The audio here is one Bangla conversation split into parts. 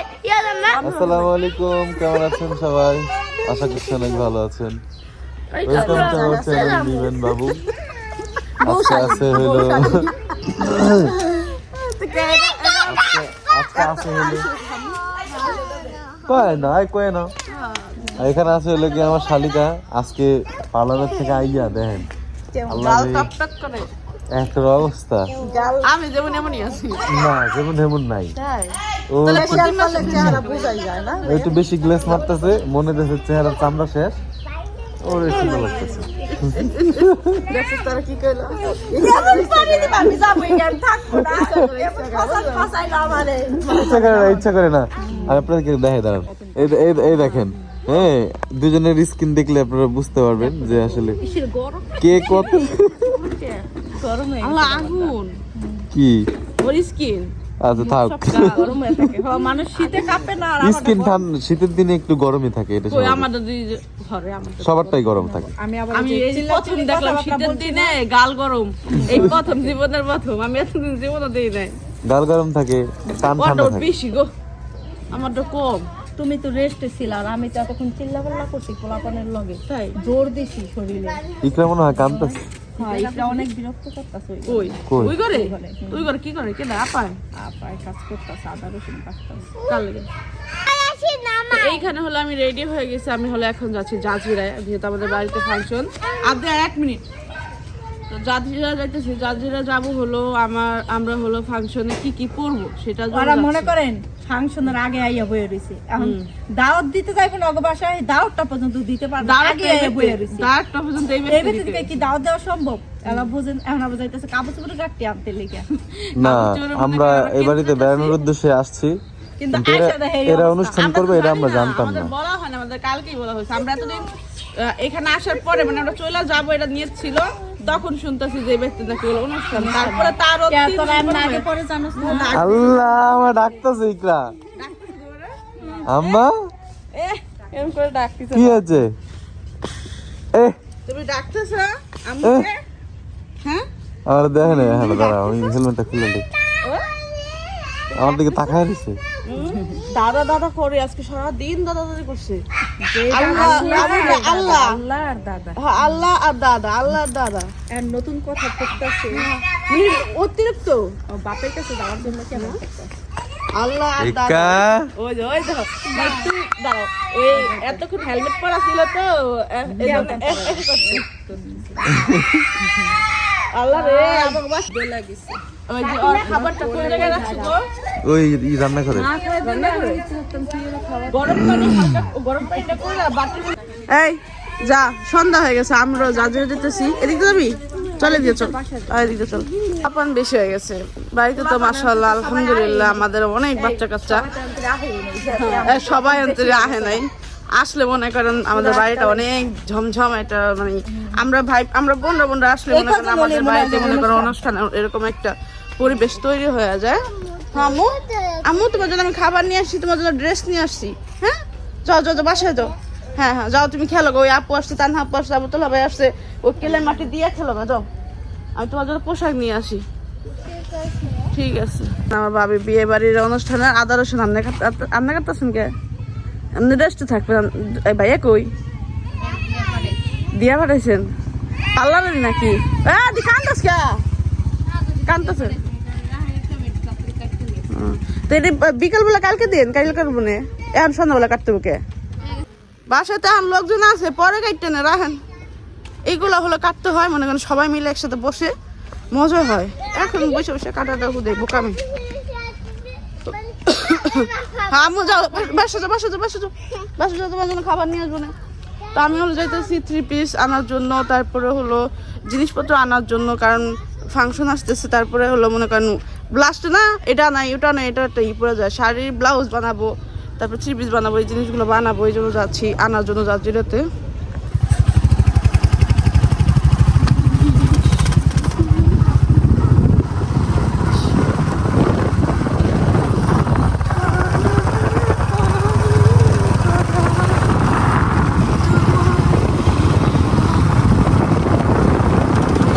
আসসালামু আলাইকুম কেমন আছেন সবাই? আশা করছি অনেক ভালো আছেন। ওয়েলকাম টু আওয়ার চ্যানেল নিবেন বাবু আজকে আছে হলো আজকে আজকে আছে হলো কয় না আয় কয় না। এখানে আছে হলো কি আমার শালিকা। আজকে পার্লারের থেকে আইয়া দেখেন। আল্লাহ একটা অবস্থা। আমি যেমন এমনই আছি। না যেমন তেমন নাই। তাই। ও চেহারা বোঝাই যায় না? একটু বেশি গ্লেস মারতেছে মনে দেখছে চেহারা চামড়া শেষ। ওর লাগতেছে। তারা কি কইলো? ইচ্ছা করে না ইচ্ছা করে না। আর আপনাদেরকে দেখে দাঁড়ান। এই দেখেন। হ্যাঁ দুজনের স্কিন দেখলে আপনারা বুঝতে পারবেন যে আসলে কে কত আগুন। কি? ওর স্কিন আচ্ছা থাক। গরম থাকে। মানুষ শীতে কাঁপে না স্কিন ঠান্ডা শীতের দিনে একটু গরমই থাকে এটা আমাদের সবারটাই গরম থাকে। আমি এই যে প্রথম দেখলাম শীতের দিনে গাল গরম। এই প্রথম জীবনের প্রথম। আমি এতদিন জীবনে দিই নাই। গাল গরম থাকে কান ঠান্ডা থাকে। বেশি গো। আমার তো কম। তুমি তো রেস্টে ছিল আর আমি তো এতক্ষণ চিল্লা পাল্লা করছি পোলাপানের লগে। তাই? জোর দিছি শরীরে। ইকরা মনে হয় কানতেছে। হ্যাঁ অনেক বিরক্ত করতেছে কই? করে তুই করে কি করে? কেন আপায়? আপায় কাজ করতেছে আদা রসুন কাটতেছে। কাল লাগে। এইখানে হলো আমি রেডি হয়ে গেছি আমি হলো এখন যাচ্ছি জাজিরায় যেহেতু আমাদের বাড়িতে ফাংশন আধে এক মিনিট। তো জাজিরা যাইতেছি জাজিরা যাব হলো আমার আমরা হলো ফাংশনে কি কি করব সেটা ওরা মনে করেন ফাংশনের আগে আইয়া বয়ে রয়েছে এখন দাওয়াত দিতে যাইবো না বাসায় দাওয়াতটা পর্যন্ত দিতে পারব আগে আইয়া বয়ে রয়েছে দাঁড়াটা পর্যন্ত এই। দিবে কি দাওয়াত দেওয়া সম্ভব। এলা বুঝেন এখন আবার যাইতেছে কাপড় চোপড় কাটতে আনতে লেগে। না আমরা এই বাড়িতে বেড়ানোর উদ্দেশ্যে আসছি। কিন্তু এরা। অনুষ্ঠান করবে এটা আমরা জানতাম না। বলা হয় না আমাদের কালকেই বলা হয়েছে। আমরা এতদিন আহ, এখানে আসার পরে মানে আমরা চলে যাব এটা নিয়ে ছিল। তখন শুনতেছি যে ব্যক্তি নাকি হলো অনুষ্ঠান তারপরে তারও কে তিন তোরা আগে পরে জানোস আল্লাহ আমার ডাকতেছে ইকরা। আম্মা? এরকম করে ডাকতেছে। কি আছে এ। তুমি ডাকতেছ আমাকে হ্যাঁ? আমার দেখে না হ্যাঁ দাঁড়া আমি হেলমেটটা খুলে দিই। আমার দিকে তাকায় রয়েছে দাদা দাদা করে আজকে সারা দিন দাদা দাদি করছে আল্লাহ আর দাদা হ্যাঁ, আল্লাহ আর দাদা আল্লাহ আর দাদা আর নতুন কথা করতেছে মানে অতিরিক্ত বাপের কাছে যাওয়ার জন্য কেমন আল্লাহ আর দাদা ওই ওই দেখো দাঁড়াও ওই এতক্ষণ হেলমেট পরা ছিল তো। আল্লাহ রে আমাকে বাস লাগিছে ওই যে ওর খাবারটা কোন জায়গায় রাখছো গো ওই ই রান্না করে গরম পানি গরম পানিটা করে বাটি এই যা সন্ধ্যা হয়ে গেছে আমরা জাজিরে যেতেছি। এদিকে যাবি? চলে দিয়ে চল। এদিকে চল। আপন বেশি হয়ে গেছে। বাড়িতে তো মাশাআল্লাহ আলহামদুলিল্লাহ আমাদের অনেক বাচ্চা কাচ্চা সবাই অন্তরে আহে নাই। আসলে মনে করেন আমাদের বাড়িটা অনেক ঝমঝম এটা মানে আমরা ভাই আমরা বোনরা বোনরা আসলে মনে করেন আমাদের বাড়িতে মনে করেন অনুষ্ঠান এরকম একটা পরিবেশ তৈরি হয়ে যায়। হ্যাঁ, আম্মু? আম্মু তোমার জন্য আমি খাবার নিয়ে আসছি তোমার জন্য ড্রেস নিয়ে আসছি। হ্যাঁ? যাও যাও বাসায় যাও। হ্যাঁ হ্যাঁ যাও তুমি খেলো ওই আপু আসছে তান আপু আসছে আবু তোলা ভাই আসছে ওই কেলের মাটি দিয়ে খেলো না যাও। আমি তোমার জন্য পোশাক নিয়ে আসি। ঠিক আছে। আমার বাবি বিয়ে বাড়ির অনুষ্ঠানে আদা রসুন কাট রান্না কাটতেছেন কে? আপনি রেস্টে থাকবেন ভাইয়া কই? দিয়া পাঠাইছেন? পার্লারের নাকি? এ দি কান্দাস কে? কান্দাছেন তো এটা বিকালবেলা কালকে দিন কাল কাটবো না এখন সন্ধ্যাবেলা কাটতে কে? বাসাতে এখন লোকজন আছে, পরে কাটতে না, রাখেন। এইগুলো হলো কাটতে হয়, মনে করেন সবাই মিলে একসাথে বসে মজা হয়। এখন বসে বসে কাটাটা হুদে বোকামি। হ্যাঁ আম্মু যাও, বাসা যাও বাসা যাও বাসা যাও। বাসা যাও, তোমার খাবার নিয়ে আসব না। তো আমি হলো যাইতেছি থ্রি পিস আনার জন্য, তারপরে হলো জিনিসপত্র আনার জন্য, কারণ ফাংশন আসতেছে, তারপরে হলো মনে করেন ব্লাস্ট না, এটা নাই, ওটা নাই, এটা একটা ই পরে যায়। শাড়ির ব্লাউজ বানাবো, তারপর থ্রি পিস বানাবো, এই জিনিসগুলো বানাবো, এই জন্য যাচ্ছি, আনার জন্য যাচ্ছি এটাতে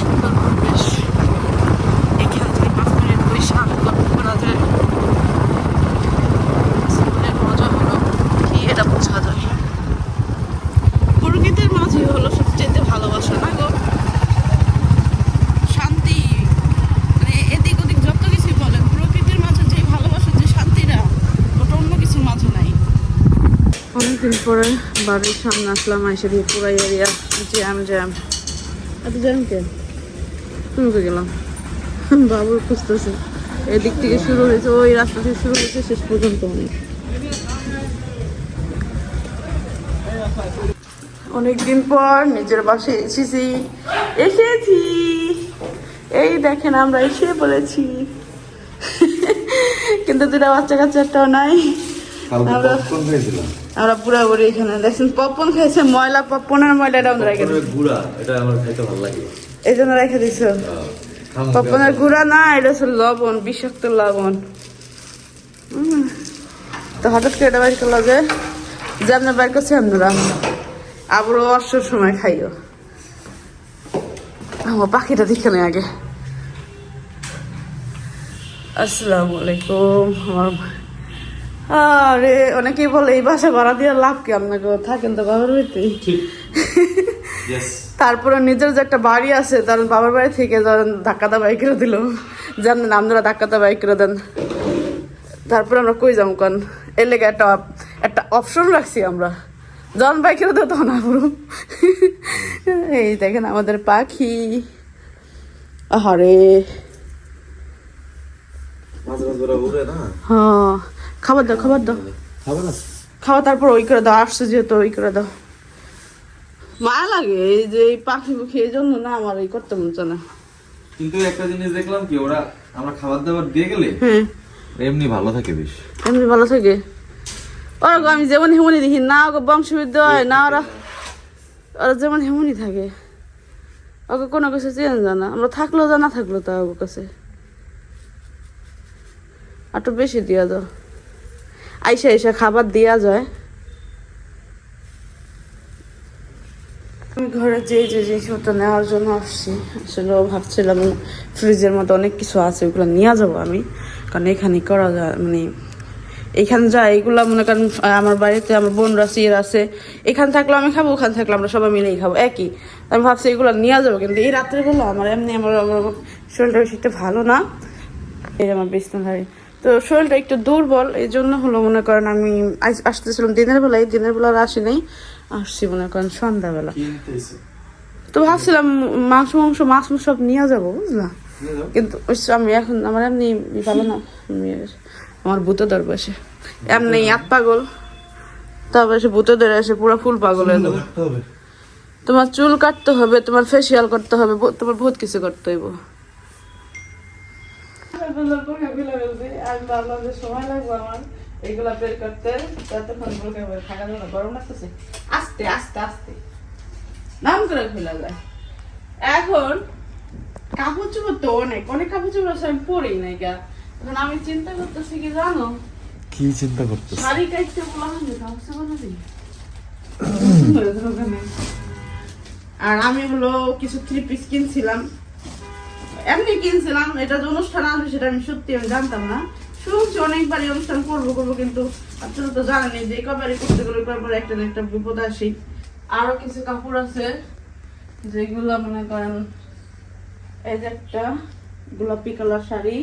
সুন্দর পরিবেশ এখান থেকে পাঁচ মিনিট বসে আনন্দ করা যায় অনেকদিন পরে বাড়ির সামনে আসলাম এসে দিয়ে পুরো এরিয়া জ্যাম জ্যাম এত জ্যাম কে? তুমি গেলাম। বাবুর খুঁজতেছে। এদিক থেকে শুরু হয়েছে ওই রাস্তা থেকে শুরু হয়েছে শেষ পর্যন্ত অনেক। অনেকদিন পর নিজের বাসায় এসেছি। এসেছি। এই দেখেন আমরা এসে বলেছি কিন্তু দুটা বাচ্চা কাচ্চাটাও নাই আমরা- আমরা পুরাপুরি এখানে। দেখছেন পপকর্ন খাইছে ময়লা পপকর্নের ময়লাটা আমরা রেখে গুড়া এটা আমার খাইতে ভালো লাগে। এই জন্য রেখে দিছ? পপকর্নের গুড়া না এটা হচ্ছে লবণ বিষাক্ত লবণ। তো হঠাৎ করে এটা বাইর করল যে যে আপনার বাইর করছে আপনারা আবারও সময় খাইও। আমার পাখিটা দেখে নেই আগে। আসসালামু আলাইকুম আমার আরে অনেকেই বলে এই বাসা ভাড়া দিয়ে লাভ কি? আপনাকে থাকেন তো বাবার হইতেই তারপরে নিজের যে একটা বাড়ি আছে তার বাবার বাড়ি থেকে ধরেন ধাক্কা দা বাইক করে দিল। জানেন আপনারা ধাক্কা দা বাইক করে দেন। তারপরে আমরা কই যাব কারণ এর লেগে একটা একটা অপশন রাখছি আমরা। যখন বাইক করে দেবো তখন আমরা এই দেখেন আমাদের পাখি। আহারে। হ্যাঁ। খাবার দাও খাবার দাও। খাবে না খাওয়া তারপর ওই করে দাও আসছে যেহেতু ওই করে দাও। মায়া লাগে এই যে এই পাখি পুখি এই জন্য না আমার এই করতে মন না। কিন্তু একটা জিনিস দেখলাম কি ওরা আমরা খাবার দাবার দিয়ে গেলে হ্যাঁ। এমনি ভালো থাকে বেশ। এমনি ভালো থাকে। ওরা গো আমি যেমন হেমনি দেখি না ওকে বংশবৃদ্ধ হয় না ওরা ওরা যেমন হেমনি থাকে। ওকে কোনো কিছু চেঞ্জ জানা আমরা থাকলেও জানা থাকল তা ওর কাছে। আর একটু বেশি দিয়া দাও। আইসা আইসা খাবার দেওয়া যায়। আমি ঘরে যে যে জিনিসপত্র নেওয়ার জন্য আসছি, আসলে ভাবছিলাম ফ্রিজের মতো অনেক কিছু আছে, ওগুলো নিয়ে যাব আমি। কারণ এখানে করা যায় মানে এখানে যা, এগুলা মনে করেন, আমার বাড়িতে আমার বোনরা, সিয়ের আছে, এখানে থাকলে আমি খাব, ওখানে থাকলে আমরা সবাই মিলেই খাব, একই। আমি ভাবছি এগুলো নিয়ে যাব, কিন্তু এই রাত্রেবেলা আমার এমনি আমার আমার শরীরটা বেশি ভালো না। এই আমার বিছনাধারী তো শরীরটা একটু দুর্বল এই জন্য হলো মনে করেন আমি আসতেছিলাম দিনের বেলায় দিনের বেলা আর আসি নাই আসছি মনে করেন সন্ধ্যাবেলা। তো ভাবছিলাম মাংস মাংস মাছ মাছ সব নিয়ে যাব বুঝলা? কিন্তু আমি এখন আমার এমনি ভালো না আমার ভূতে ধর বসে। এমনি আত পাগল তারপর এসে ভূতে ধরে এসে পুরো ফুল পাগল হয়ে যাব। তোমার চুল কাটতে হবে তোমার ফেসিয়াল করতে হবে তোমার বহুত কিছু করতে হইব। আমি ভাবলাম যে সময় লাগবে আমার এগুলা বের করতে ততক্ষণ থাকা যাবে গরম লাগতেছে। আস্তে আস্তে আস্তে। নাম করে ফেলা যায়। এখন কাপড় চোপড় তো অনেক অনেক কাপড় চোপড় আছে আমি পরি নাই গা। এখন আমি চিন্তা করতেছি কি জানো? কি চিন্তা করতেছ? শাড়ি কাটতে বলা হয়নি কাপড় চোপড় আর আমি হলো কিছু থ্রি পিস কিনছিলাম। এমনি কিনছিলাম এটা যে অনুষ্ঠান আসবে সেটা আমি সত্যি আমি জানতাম না। শুনছি অনেকবারই অনুষ্ঠান করব করব কিন্তু আপনারা তো জানেন যে কবারই করতে গেলে কবার একটা না একটা বিপদ আসি আরও কিছু কাপড় আছে যেগুলো মনে করেন এই যে একটা গোলাপি কালার শাড়ি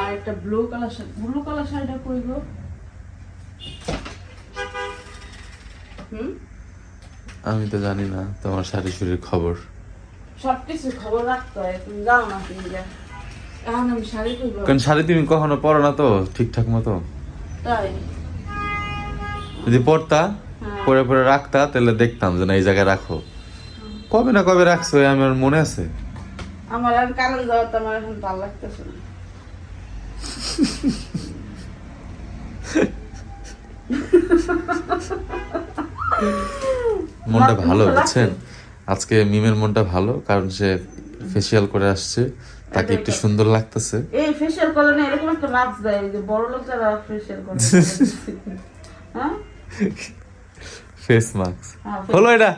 আর একটা blue colour sari. Blue colour শাড়িটা গো? হুম? আমি তো জানি না তোমার শাড়ি শুড়ির খবর। সবকিছু খবর রাখতে হয় তুমি জানো না তুমি যা এখন আমি শাড়ি কারণ শাড়ি তুমি কখনো পরো না তো ঠিকঠাক মতো। তাই। যদি পরতা হ্যাঁ। পরে পরে রাখতা তাহলে দেখতাম যে না এই জায়গায় রাখো। কবে না কবে রাখছো আমার মনে আছে। আমার আর কারণ যাওয়া তো আমার এখন ভালো লাগতেছে না। মনটা ভালো ভালো বুঝছেন? আজকে মিমের মনটা ভালো কারণ সে ফেসিয়াল করে আসছে। তাকে একটু সুন্দর লাগতেছে। এই ফেসিয়াল করলে না এরকম একটা মাস্ক দেয় এই যে বড় লোক যারা ফেসিয়াল করে। হ্যাঁ? ফেস মাস্ক হ্যাঁ, হলো এটা?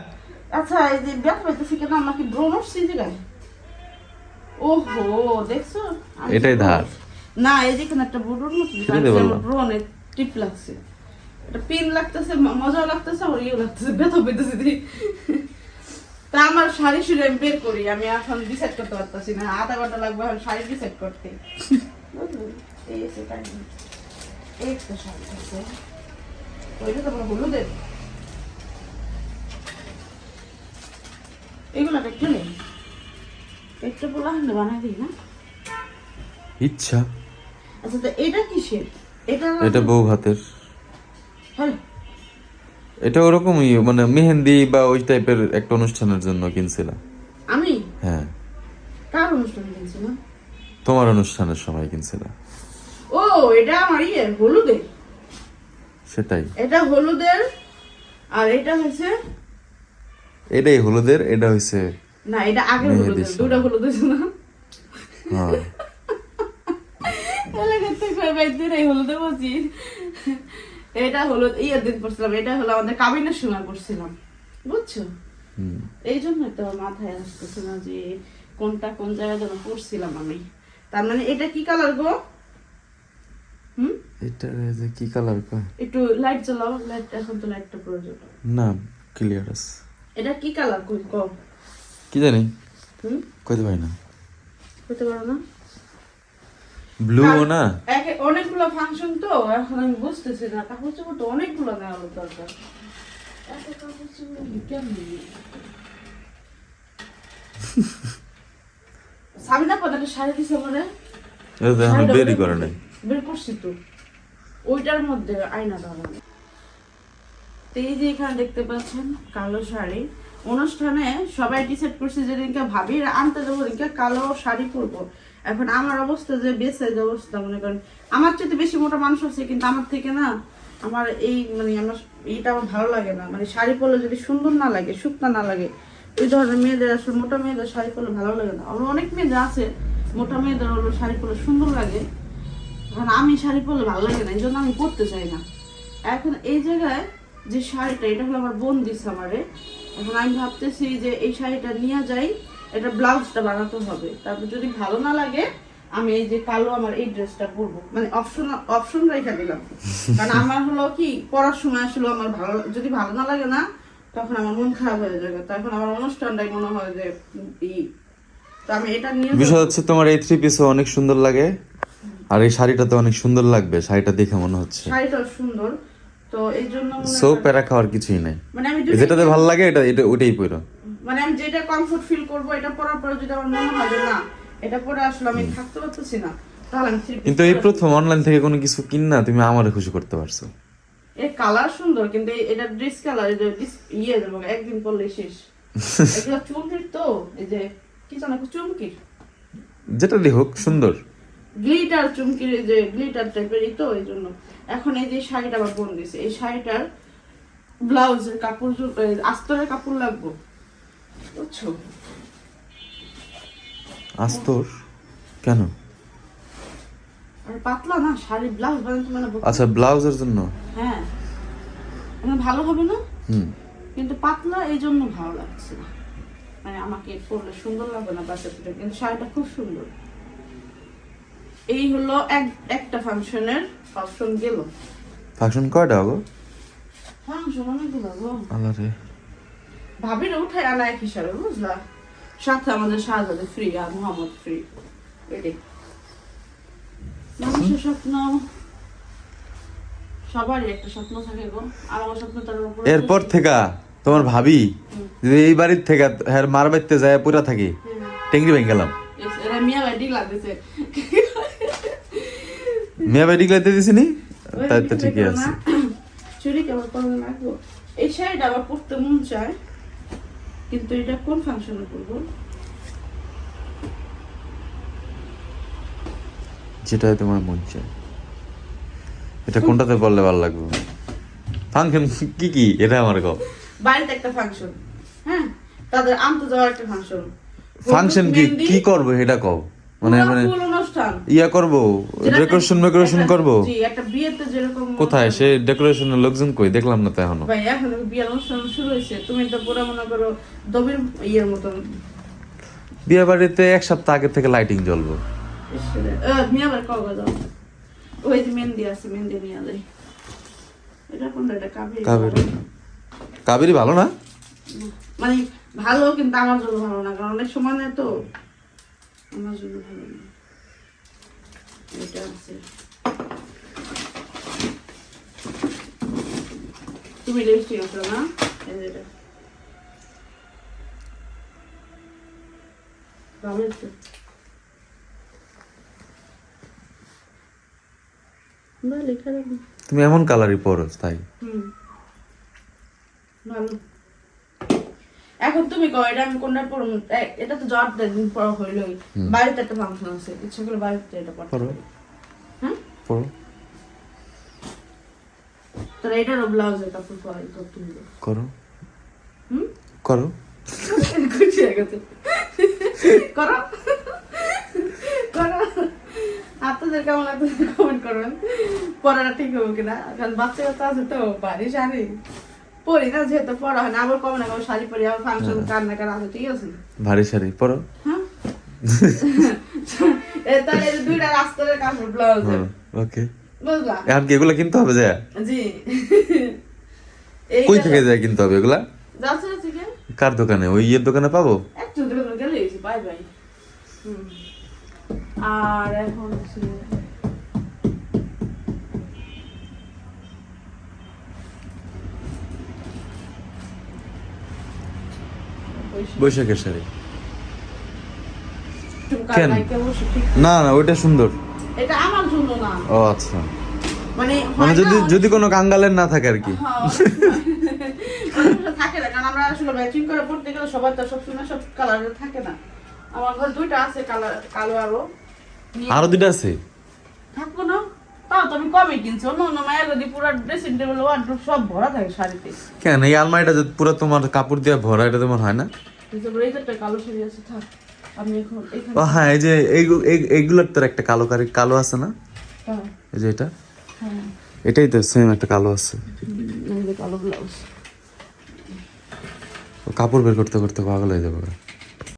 আচ্ছা এই যে ব্যথা পাইতেছি কেন? আমার কি ব্রণ উঠছে জায়গায়? ওহো দেখছ? এটাই ধার। না এই যে এখানে একটা ব্রণ উঠছে সেটাই তো ব্রণে টিপ লাগছে। এটা পিন লাগতেছে মজা লাগতেছে আর ইয়ে লাগতেছে ব্যথা পেতেছে। দি তা আমার শাড়ি শুনে আমি বের করি আমি এখন ডিসাইড করতে পারতেছি না আধা ঘণ্টা লাগবে এখন শাড়ি ডিসাইড করতে। এই শাড়ি আছে ওইটা হলুদের। এগুলো একটু নেই। একটু পোলা হান্ডে বানাই দিই না। ইচ্ছা। আচ্ছা এটা কিসের? এটা এটা বউ হাতের। হ্যাঁ এটা ওরকমই মানে মেহেন্দি বা ওই টাইপের একটা অনুষ্ঠানের জন্য কিনছিলাম। আমি? হ্যাঁ। কার অনুষ্ঠান কিনছি না তোমার অনুষ্ঠানের সময় কিনছিলাম। ও এটা আমার ইয়ে হলুদের। সেটাই। এটা হলুদের আর এটা হয়েছে এটাই হলুদের এটা হইছে না এটা মেহেদির হলুদের। দুটা হলুদের না হ্যাঁ। এলাকার থেকে বাইদের এই হলুদে বলছি এটা হলো ইয়ে দিন পড়ছিলাম এটা হলো আমাদের কাবিনের সময় পড়ছিলাম। বুঝছ? এই জন্যই তো মাথায় আসতেছে না যে কোনটা কোন জায়গায় যেন পড়ছিলাম আমি। তার মানে এটা কি কালার গো? হুম? এটা কি কালার কয় একটু লাইট জ্বালাও লাইট এখন তো লাইটটা প্রয়োজন না ক্লিয়ার আছে। এটা কি কালার কই? কম কি জানি? হুম? কইতে পারি না। হতে পারো না? ব্লু না? অনেকগুলো ফাংশন তো এখন আমি বুঝতেছি না কাপড় চোপড় তো অনেকগুলো নেওয়ার দরকার। এত কাপড় চোপড় কেমন সামনে পদাটা দিছে মনে? এটা এখন বেরই করে নাই। বের করছি তো। ওইটার মধ্যে আয়না লাগানো তো এই যে এখানে দেখতে পাচ্ছেন কালো শাড়ি। অনুষ্ঠানে সবাই ডিসাইড করছে যেদিনকে ভাবি আনতে যাব কালো শাড়ি পরবো। এখন আমার অবস্থা যে বেসে যে অবস্থা, মনে করেন, আমার চেয়ে বেশি মোটা মানুষ আছে, কিন্তু আমার থেকে না, আমার এই মানে আমার এইটা আমার ভালো লাগে না। মানে শাড়ি পরলে যদি সুন্দর না লাগে শুকনা না লাগে, ওই ধরনের মেয়েদের আসলে, মোটা মেয়েদের শাড়ি পরলে ভালো লাগে না। আমার অনেক মেয়েদের আছে, মোটা মেয়েদের হলো শাড়ি পরলে সুন্দর লাগে, এখন আমি শাড়ি পরলে ভালো লাগে না, এই জন্য আমি পরতে চাই না। এখন এই জায়গায় যে শাড়িটা, এটা হলো আমার বোন দিচ্ছে আমারে। এখন আমি ভাবতেছি যে এই শাড়িটা নিয়ে যাই এটা ব্লাউজটা বানাতে হবে। তারপর যদি ভালো না লাগে আমি এই যে কালো আমার এই ড্রেসটা পরবো। মানে অপশন অপশন রেখে দিলাম। কারণ আমার হলো কি পড়ার সময় আসলে আমার ভালো যদি ভালো না লাগে না তখন আমার মন খারাপ হয়ে যাবে। তখন আমার অনুষ্ঠানটাই মনে হয় যে তো আমি এটা নিয়ে বিষয় হচ্ছে তোমার এই থ্রি পিসও অনেক সুন্দর লাগে আর এই শাড়িটাতে অনেক সুন্দর লাগবে শাড়িটা দেখে মনে হচ্ছে। শাড়িটা সুন্দর। তো এই জন্য সো প্যারা খাওয়ার কিছুই নাই। মানে আমি যেটাতে ভালো লাগে এটা এটা ওইটাই পরো। মানে আমি যেটা কমফোর্ট ফিল করব এটা পরার পরে যদি আমার মনে হয় যে না এটা পরে আসলে আমি থাকতে পারতেছি না তাহলে আমি কিন্তু এই প্রথম অনলাইন থেকে কোনো কিছু কিন না তুমি আমারে খুশি করতে পারছ। এর কালার সুন্দর কিন্তু এটা ড্রেস কালার এটা ইয়ে দেবো একদিন পরলে শেষ। এগুলো চুমকির তো এই যে কি জানো চুমকির যেটা দিয়ে হোক সুন্দর। গ্লিটার চুমকির এই যে গ্লিটার টাইপেরই তো এই জন্য। এখন এই যে শাড়িটা আবার বোন দিছে এই শাড়িটার ব্লাউজের কাপড় আস্তরের কাপড় লাগবো। বুঝছ? আস্তর? কেন? আর পাতলা না শাড়ি ব্লাউজ বানাতে মানে আচ্ছা ব্লাউজের জন্য? হ্যাঁ। মানে ভালো হবে না? হুম। কিন্তু পাতলা এই জন্য ভালো লাগছে না। মানে আমাকে পরলে সুন্দর লাগবে না বাচ্চা পিঠে কিন্তু শাড়িটা খুব সুন্দর। এই হলো এক একটা ফাংশনের অপশন গেল। ফাংশন কয়টা গো ফাংশন অনেকগুলো গো আল্লাহ রে। ভাবির উঠাই আনা এক হিসাবে বুঝলা? সাথে আমাদের শাহজাদে ফ্রি আর মোহাম্মদ ফ্রি এটাই মানুষের স্বপ্ন সবারই একটা স্বপ্ন থাকে গো। আর আমার স্বপ্ন তার উপরে এরপর থেকে তোমার ভাবি যদি এই বাড়ির থেকে হ্যাঁ মার বাড়িতে যায় পুরা থাকি। ভেঙে গেলাম। মিয়া লাগতেছে বাড়ি গেলাতে দিছিনি? তাই তো ঠিকই আছে। চুরি কেমন লাগবো এই শাড়িটা আবার পরতে মন চায়। কিন্তু এটা কোন ফাংশনে পরবো যেটাই তোমার মন চায় এটা কোনটাতে বললে ভালো লাগবে? ফাংশন কি কি? এটা আমার কও বাড়িতে একটা ফাংশন হ্যাঁ? তাদের আনতে যাওয়ার একটা ফাংশন ফাংশন কি? কি করব এটা কও। মানে মানে ইয়া করব? ডেকোরেশন একটা- ডেকোরেশন একটা- জি একটা বিয়েতে যেরকম কোথায়? সে ডেকোরেশনের লোকজন কই? দেখলাম না তো এখনও। ভাই এখন বিয়ের অনুষ্ঠান শুরু হয়েছে। তুমি তো পুরো মনে করো দবির ইয়ের মতন। বিয়ে বাড়িতে এক সপ্তাহ আগে থেকে লাইটিং জ্বলবো। মিয়া ভাই কবে দাও ওই যে মেহেন্দি আছে মেহেন্দি নিয়ে যাই। এটা কোনটা? এটা কাবেরি। কাবেরি। কাবেরি ভালো না? মানে ভালো কিন্তু আমার জন্য ভালো না কারণ অনেক সময় নেয় তো। আমার জন্য ভালো না। এটা আছে তুমি লিপস্টিক না এটা ভালো। তুমি এমন কালারই পরো তাই। হুম। ভালো এখন তুমি কও এটা আমি কোনটা পড়ব এটা তো জ্বর দিন পর হইলই। বাড়িতে একটা ফাংশন আছে ইচ্ছা করলে বাড়িতে এটা পড়তে পরো। হ্যাঁ পরো তোর এটারও ব্লাউজের কাপড় পরাই কর তুমি করো। হুম? করো। খুশি হয়ে গেছে। করো। করো। আপনাদের কেমন লাগছে কমেন্ট করবেন। পড়াটা ঠিক হবে কিনা? কারণ বাচ্চা কাচ্চা আছে তো বাড়ি শাড়ি পরি না যেহেতু পড়া হয় না আবার না শাড়ি পরি আবার ফাংশন কান্না কার আছে ঠিক আছে। ভারী শাড়ি পরো। হ্যাঁ? তাহলে দুইটা রাস্তার কাপড় ব্লাউজ ওকে। বুঝলা? এখন কি এগুলা কিনতে হবে যায় জি। কই থেকে যায় কিনতে হবে এগুলা? যাচ্ছে কার দোকানে? ওই ইয়ের দোকানে পাবো? একটু দূরে দূরে গেলে বাই বাই। আর এখন বৈশাখের শাড়ি। কেন? না না ওইটা সুন্দর। এটা আমার জন্য না। ও আচ্ছা। মানে মানে যদি যদি কোনো কাঙ্গালের না থাকে আর কি। হ্যাঁ, অনেকটা থাকে না কারণ আমরা আসলে ম্যাচিং করে পড়তে গেলে সবার তো সবসময় সব কালারের থাকে না। আমার ঘরে দুইটা আছে কালার কালো আরও আরও দুইটা আছে? থাকব না। তাও তো আমি কমে অন্য অন্য মায়ের পুরো ড্রেসিং টেবিল ওয়ার্ড্রোব সব ভরা থাকে শাড়িতে। কেন? এই আলমারিটা পুরো তোমার কাপড় দিয়ে ভরা এটা তোমার হয় না? এই যে একটা কালো শাড়ি আছে থাক আমি এখন ও হ্যাঁ এই যে এইগু- এই- এইগুলোর তোর একটা কালো কারি কালো আছে না? হ্যাঁ, এই যে এটা? হ্যাঁ। এটাই তো সেম একটা কালো আছে। কালো ব্লাউজ কাপড় বের করতে করতে পাগল হয়ে যাবে।